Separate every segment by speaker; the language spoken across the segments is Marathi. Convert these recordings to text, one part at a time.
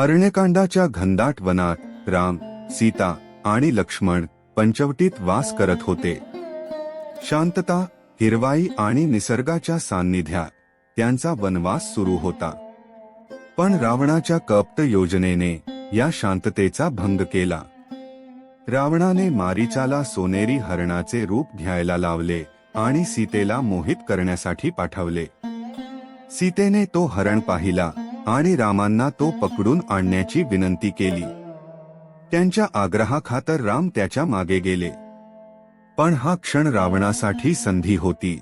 Speaker 1: अरण्यकांडाच्या घनदाट वनात राम सीता आणि लक्ष्मण पंचवटीत वास करत होते. शांतता हिरवाई आणि निसर्गाच्या सान्निध्यात त्यांचा वनवास सुरू होता. पण रावणाच्या कप्त योजनेने या शांततेचा भंग केला. रावणाने मारीचाला सोनेरी हरणाचे रूप घ्यायला लावले आणि सीतेला मोहित करण्यासाठी पाठवले. सीतेने तो हरण पाहिला आणि रामांना तो पकडून आणण्याची विनंती केली. त्यांच्या आग्रहाखातर राम त्याच्यामागे गेले. पण हा क्षण रावणासाठी संधी होती.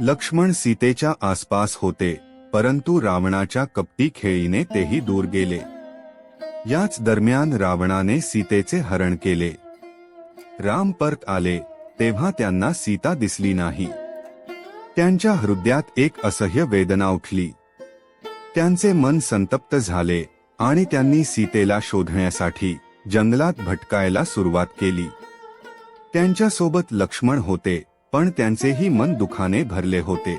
Speaker 1: लक्ष्मण सीतेच्या आसपास होते परंतु रावणाच्या कपटी खेळीने तेही दूर गेले. याच दरम्यान रावणाने सीतेचे हरण केले. राम परत आले तेव्हा त्यांना सीता दिसली नाही. त्यांच्या हृदयात एक असह्य वेदना उठली. त्यांचे मन संतप्त झाले आणि त्यांनी सीतेला शोधण्यासाठी जंगलात भटकायला सुरुवात केली. त्यांच्यासोबत लक्ष्मण होते पण त्यांचेही मन दुखाने भरले होते.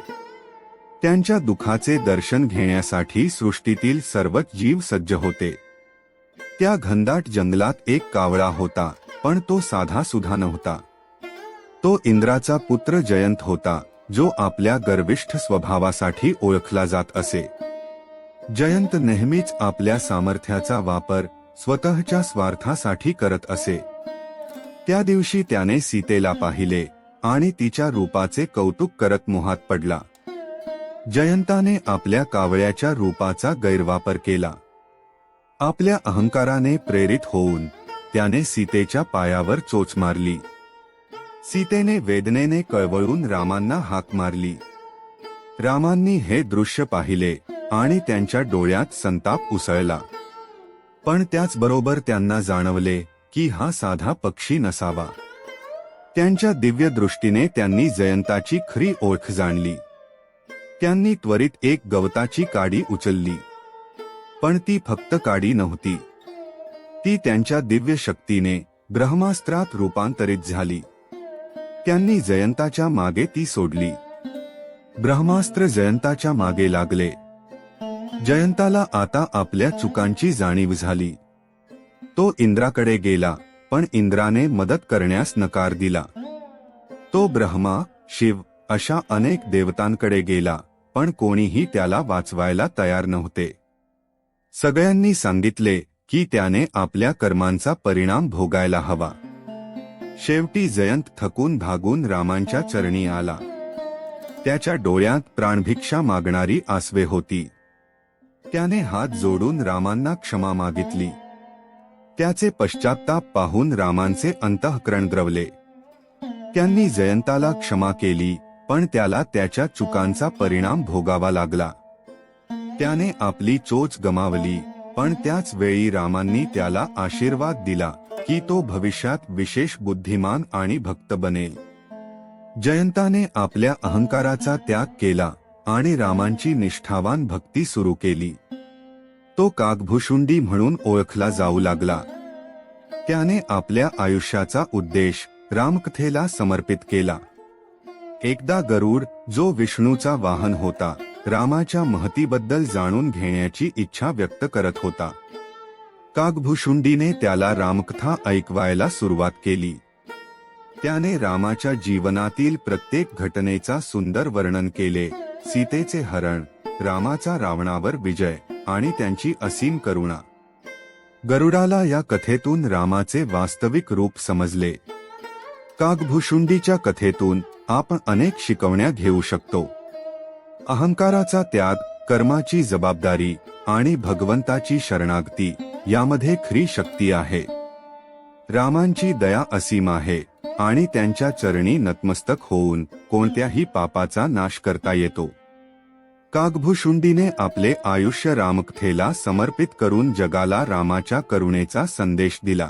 Speaker 1: त्यांच्या दुखाचे दर्शन घेण्यासाठी सृष्टीतील सर्वच जीव सज्ज होते. त्या घनदाट जंगलात एक कावळा होता पण तो साधा सुधा नव्हता. तो इंद्राचा पुत्र जयंत होता जो आपल्या गर्विष्ठ स्वभावासाठी ओळखला जात असे. जयंत नेहमीच आपल्या सामर्थ्याचा वापर स्वतःच्या स्वार्थासाठी करत असे. त्या दिवशी त्याने सीतेला पाहिले आणि तिच्या रूपाचे कौतुक करत मोहात पडला. जयंताने आपल्या कावळ्याच्या रूपाचा गैरवापर केला. आपल्या अहंकाराने प्रेरित होऊन त्याने सीतेच्या पायावर चोच मारली. सीतेने वेदनेने कळवळून रामांना हाक मारली. रामांनी हे दृश्य पाहिले. आणि त्यांच्या डोळ्यात संताप उसळला. पण त्याचबरोबर त्यांना जाणवले की हा साधा पक्षी नसावा. त्यांच्या दिव्य दृष्टीने त्यांनी जयंताची खरी ओळख जाणली. त्यांनी त्वरित एक गवताची काडी उचलली. पण ती फक्त काडी नव्हती. ती त्यांच्या दिव्य शक्तीने ब्रह्मास्त्रात रूपांतरित झाली. त्यांनी जयंताच्या मागे ती सोडली. ब्रह्मास्त्र जयंताच्या मागे लागले. जयंताला आता आपल्या चुकांची जाणीव झाली. तो इंद्राकडे गेला पण इंद्राने मदत करण्यास नकार दिला. तो ब्रह्मा शिव अशा अनेक देवतांकडे गेला पण कोणीही त्याला वाचवायला तयार नव्हते. सगळ्यांनी सांगितले की त्याने आपल्या कर्मांचा परिणाम भोगायला हवा. शेवटी जयंत थकून भागून रामांच्या चरणी आला. त्याच्या डोळ्यात प्राणभिक्षा मागणारी आसवे होती. त्याने हात जोडून रामांना क्षमा मागितली. त्याचे पश्चाताप पाहून रामांचे अंतःकरण द्रवले. त्यांनी जयंताला क्षमा केली पण त्याला त्याच्या चुकांचा परिणाम भोगावा लागला. त्याने आपली चोच गमावली पण त्याच वेळी रामांनी त्याला आशीर्वाद दिला की तो भविष्यात विशेष बुद्धिमान आणि भक्त बनेल. जयंताने आपल्या अहंकाराचा त्याग केला. आणि रामांची निष्ठावान भक्ती सुरू केली. तो काकभुशुंडी म्हणून ओळखला जाऊ लागला. त्याने आपल्या आयुष्याचा उद्देश रामकथेला समर्पित केला. एकदा गरुड जो विष्णूचा वाहन होता रामाच्या महतीबद्दल जाणून घेण्याची इच्छा व्यक्त करत होता. कागभूषुंडीने त्याला रामकथा ऐकवायला सुरुवात केली. त्याने रामाच्या जीवनातील प्रत्येक घटनेचा सुंदर वर्णन केले. सीतेचे हरण रामाचा रावणावर विजय आणि त्यांची असीम करुणा. गरुडाला या कथेतून रामाचे वास्तविक रूप समजले. कागभूषुंडीच्या कथेतून आपण अनेक शिकवण्या घेऊ शकतो. अहंकाराचा त्याग कर्माची जबाबदारी आणि भगवंताची शरणागती यामध्ये खरी शक्ती आहे. रामांची दया असीम आहे. आणि त्यांच्या चरणी नतमस्तक होऊन कोणत्याही पापाचा नाश करता येतो. कागभूषुंडीने आपले आयुष्य रामकथेला समर्पित करून जगाला रामाच्या करुणेचा संदेश दिला.